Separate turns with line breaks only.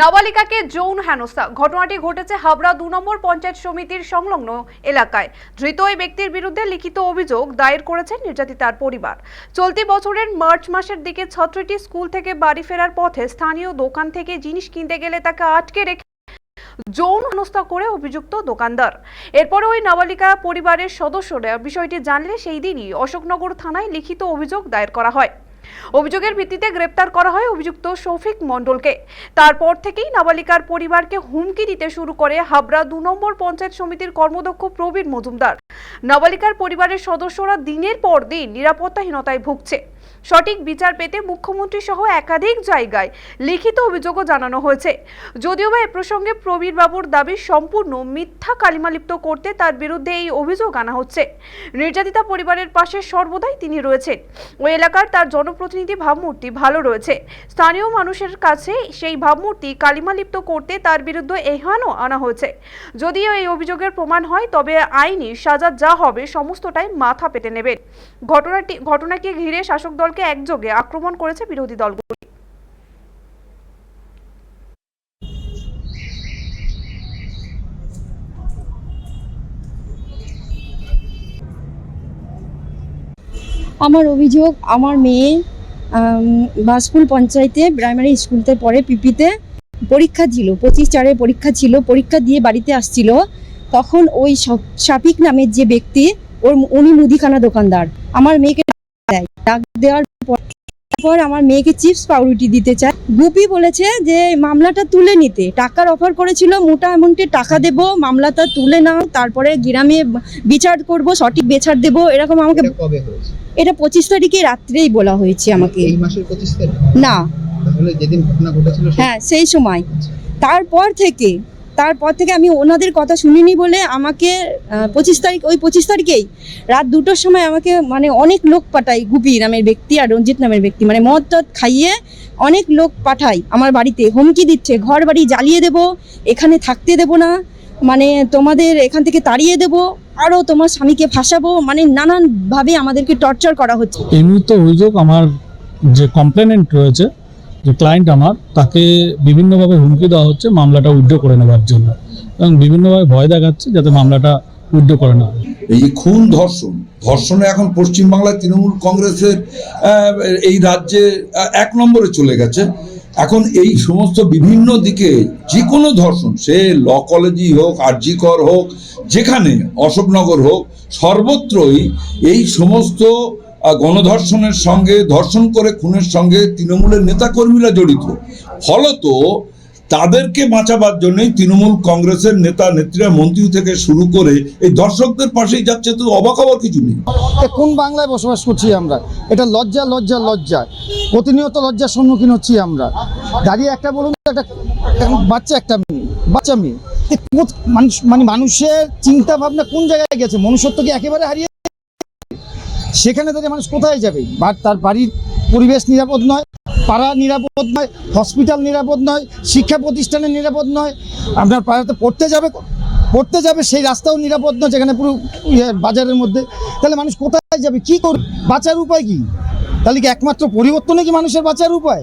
নাবালিকাকে যৌন হেনস্থা। ঘটনাটি ঘটেছে হাবড়া দু নম্বর পঞ্চায়েত সমিতির সংলগ্ন এলাকায়। ধৃত ওই ব্যক্তির বিরুদ্ধে লিখিত অভিযোগ দায়ের করেছেন নির্যাতিতার পরিবার। চলতি বছরের মার্চ মাসের দিকে ছাত্রীটি স্কুল থেকে বাড়ি ফেরার পথে স্থানীয় দোকান থেকে জিনিস কিনতে গেলে তাকে আটকে রেখে যৌন হেনস্থা করে অভিযুক্ত দোকানদার। এরপরে ওই নাবালিকা পরিবারের সদস্যরা বিষয়টি জানলে সেই দিনই অশোকনগর থানায় লিখিত অভিযোগ দায়ের করা হয়। অভিযোগের ভিত্তিতে গ্রেপ্তার করা হয় অভিযুক্ত শফিক মণ্ডলকে। তারপর থেকেই নাবালিকার পরিবারকে হুমকি দিতে শুরু করে হাবড়া দু নম্বর পঞ্চায়েত সমিতির কর্মদক্ষ প্রবীর মজুমদার। নাবালিকার পরিবারের সদস্যরা দিনের পর দিন নিরাপত্তাহীনতায় ভুগছে। সঠিক বিচার পেতে মুখ্যমন্ত্রী সহ একাধিক জায়গায় লিখিত অভিযোগও জানানো হয়েছে। যদিও বা এ প্রসঙ্গে প্রবীর বাবুর দাবি সম্পূর্ণ মিথ্যা কালিমালিপ্ত করতে তার বিরুদ্ধে এই অভিযোগ আনা হচ্ছে। নির্যাতিতা পরিবারের পাশে সর্বদাই তিনি রয়েছেন। ওই এলাকার তার জনপ্রতিনিধি ভাবমূর্তি ভালো রয়েছে। স্থানীয় মানুষের কাছে সেই ভাবমূর্তি কালিমালিপ্ত করতে তার বিরুদ্ধে এহানও আনা হয়েছে। যদিও এই অভিযোগের প্রমাণ হয়, তবে আইনি সাজা যা হবে সমস্তটাই মাথা পেতে নেবেন। ঘটনাটি ঘটনাকে ঘিরে শাসক দলকে একযোগে আক্রমণ করেছে বিরোধী দলগুলি।
আমার অভিযোগ, আমার মেয়ে বাসপুল পঞ্চায়েতে প্রাইমারি স্কুলতে পড়ে, পিপিতে পরীক্ষা ছিল পঁচিশ চারের পরীক্ষা ছিল, পরীক্ষা দিয়ে বাড়িতে আসছিল। তখন ওই শাফিক নামের যে ব্যক্তি, ওর, উনি মুদিখানা দোকানদার। আমার মেয়েকে ডাক দেওয়ার পর আমার মেয়েকে চিপস পাউরুটি দিতে চায়। গুপি বলেছে যে মামলাটা তুলে নিতে। টাকার অফার করেছিল মোটা অ্যামাউন্টে টাকা দেব মামলাটা তুলে নাও তারপরে গ্রামে বিচার করব সঠিক বিচার দেব এরকম আমাকে
এটা
পঁচিশ তারিখে রাত্রেই বলা হয়েছে আমাকে।
এই মাসের পঁচিশ তারিখ?
না।
যেদিন ঘটনা ঘটেছিল
হ্যাঁ সেই সময়। তারপর থেকে তারপর থেকে আমি ওনাদের কথা শুনিনি বলে আমাকে পঁচিশ তারিখ, ওই পঁচিশ তারিখেই রাত দুটোর সময় আমাকে মানে অনেক লোক পাঠায় গুপি নামের ব্যক্তি আর রঞ্জিত নামের ব্যক্তি। মানে মদ টদ খাইয়ে অনেক লোক পাঠায় আমার বাড়িতে, হুমকি দিচ্ছে, ঘর বাড়ি জ্বালিয়ে দেব, এখানে থাকতে দেব না মানে তোমাদের এখান থেকে তাড়িয়ে দেব আরও তোমার স্বামীকে ফাঁসাবো মানে নানানভাবে আমাদেরকে টর্চার করা হচ্ছে।
এই মুহূর্তে অভিযোগ আমার যে কমপ্লেনেন্ট রয়েছে যে ক্লায়েন্ট আমার, তাকে বিভিন্নভাবে হুমকি দেওয়া হচ্ছে মামলাটা উইথড্র করে নেওয়ার জন্য। এবং বিভিন্নভাবে ভয় দেখাচ্ছে যাতে মামলাটা উইথড্র করে না
এই যে খুন ধর্ষণ, ধর্ষণে এখন পশ্চিমবাংলায় তৃণমূল কংগ্রেসের এই রাজ্যে এক নম্বরে চলে গেছে। এখন এই সমস্ত বিভিন্ন দিকে যে কোনো ধর্ষণ, সে ল কলেজই হোক, আরজিকর হোক, যেখানে, অশোকনগর হোক, সর্বত্রই এই সমস্ত গণধর্ষণের সঙ্গে, ধর্ষণ করে খুনের সঙ্গে তৃণমূলের নেতাকর্মীরা জড়িত। ফলত তাদেরকে বাঁচাবার জন্যই তৃণমূল কংগ্রেসের নেতা, নেত্রীরা, মন্ত্রী থেকে শুরু করে এই দর্শকদের পাশেই যাচ্ছে, তো অবাক হওয়ার কিছু নেই।
কোন বাংলায় বসবাস করছি আমরা? এটা লজ্জা লজ্জা লজ্জা। প্রতিনিয়ত লজ্জার সম্মুখীন হচ্ছি আমরা। দাঁড়িয়ে একটা বলুন একটা বাচ্চা একটা মেয়ে, বাচ্চা মেয়ে। মানুষ মানে মানুষের চিন্তা ভাবনা কোন জায়গায় গেছে? মনুষ্যত্ব কি একেবারে হারিয়ে সেখানে তাদের মানুষ কোথায় যাবে? বা তার বাড়ির পরিবেশ নিরাপদ নয়, পাড়া নিরাপদ নয় হসপিটাল নিরাপদ নয়, শিক্ষা প্রতিষ্ঠানে নিরাপদ নয়। আপনার পাড়াতে পড়তে যাবে পড়তে যাবে, সেই রাস্তাও নিরাপদ নয়, যেখানে পুরো ইয়ে বাজারের মধ্যে। তাহলে মানুষ কোথায় যাবে? কি করবে? বাঁচার উপায় কি? তাহলে কি একমাত্র পরিবর্তনে কি মানুষের বাঁচার উপায়?